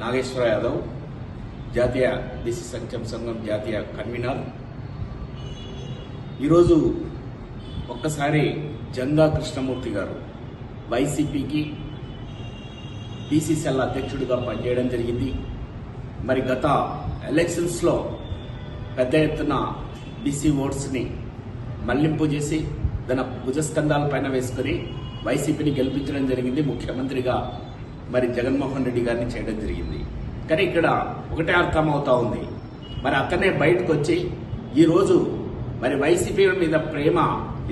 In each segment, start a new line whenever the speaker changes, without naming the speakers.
నాగేశ్వర యాదవ్ జాతీయ బీసీ సంక్షేమ సంఘం జాతీయ కన్వీనర్. ఈరోజు ఒక్కసారి జంగా కృష్ణమూర్తి గారు వైసీపీకి బీసీసీఎల్ అధ్యక్షుడిగా పనిచేయడం జరిగింది. మరి గత ఎలక్షన్స్లో పెద్ద ఎత్తున బీసీ ఓట్స్ని మళ్ళింపు చేసి తన భుజస్కంధాల పైన వేసుకుని వైసీపీని గెలిపించడం జరిగింది. ముఖ్యమంత్రిగా మరి జగన్మోహన్ రెడ్డి గారిని చేయడం జరిగింది. కానీ ఇక్కడ ఒకటే అర్థం అవుతా ఉంది. మరి అతనే బయటకు వచ్చి ఈరోజు మరి వైసీపీ మీద ప్రేమ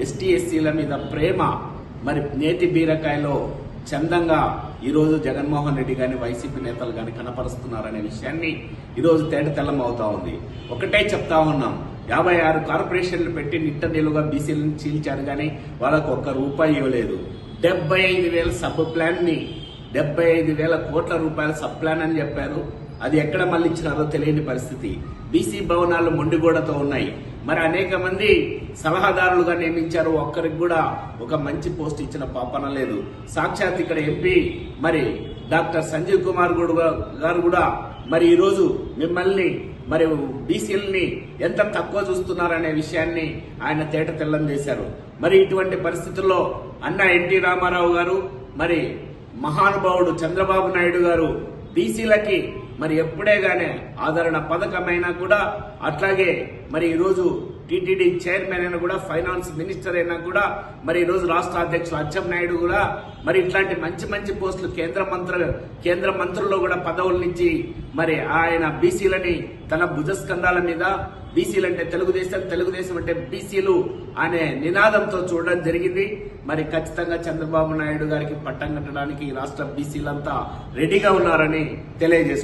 ఎస్టీ ఎస్సీల మీద ప్రేమ మరి నేతి బీరకాయలో చందంగా ఈరోజు జగన్మోహన్ రెడ్డి గాని వైసీపీ నేతలు గాని కనపరుస్తున్నారనే విషయాన్ని ఈరోజు తేట తెల్లం అవుతా ఉంది. ఒకటే చెప్తా ఉన్నాం. యాభై ఆరు కార్పొరేషన్లు పెట్టి నిట్ట నిలుగా బీసీలను చీల్చారు కానీ వాళ్ళకు ఒక్క రూపాయి ఇవ్వలేదు. డెబ్బై ఐదు వేల సబ్ ప్లాన్ని డెబ్బై ఐదు వేల కోట్ల రూపాయల సబ్ప్లాన్ అని చెప్పారు. అది ఎక్కడ మళ్ళించినారో తెలియని పరిస్థితి. బీసీ భవనాలు మొండిగోడతో ఉన్నాయి. మరి అనేక మంది సలహాదారులుగా నియమించారు. ఒక్కరికి కూడా ఒక మంచి పోస్ట్ ఇచ్చిన పాపన లేదు. సాక్షాత్ ఇక్కడ ఎంపీ మరి డాక్టర్ సంజీవ్ కుమార్ గారు కూడా మరి ఈరోజు మిమ్మల్ని మరి బీసీలని ఎంత తక్కువ చూస్తున్నారనే విషయాన్ని ఆయన తేట తెల్లం చేశారు. మరి ఇటువంటి పరిస్థితుల్లో అన్న ఎన్టీ రామారావు గారు మరి మహానుభావుడు చంద్రబాబు నాయుడు గారు బీసీలకి మరి ఎప్పుడే గానే ఆదరణ పథకమైనా కూడా అట్లాగే మరి ఈరోజు టీటీడీ చైర్మన్ అయినా కూడా ఫైనాన్స్ మినిస్టర్ అయినా కూడా మరి ఈరోజు రాష్ట్ర అధ్యక్షులు అచ్చెం నాయుడు కూడా మరి ఇట్లాంటి మంచి మంచి పోస్టులు కేంద్ర మంత్రులు కేంద్ర మంత్రుల్లో కూడా పదవుల నుంచి మరి ఆయన బీసీలని తన భుజస్కంధాల మీద బీసీలు అంటే తెలుగుదేశం తెలుగుదేశం అంటే బీసీలు అనే నినాదంతో చూడడం జరిగింది. మరి ఖచ్చితంగా చంద్రబాబు నాయుడు గారికి పట్టం కట్టడానికి ఈ రాష్ట్ర బీసీలంతా రెడీగా ఉన్నారని తెలియజేసుకున్నారు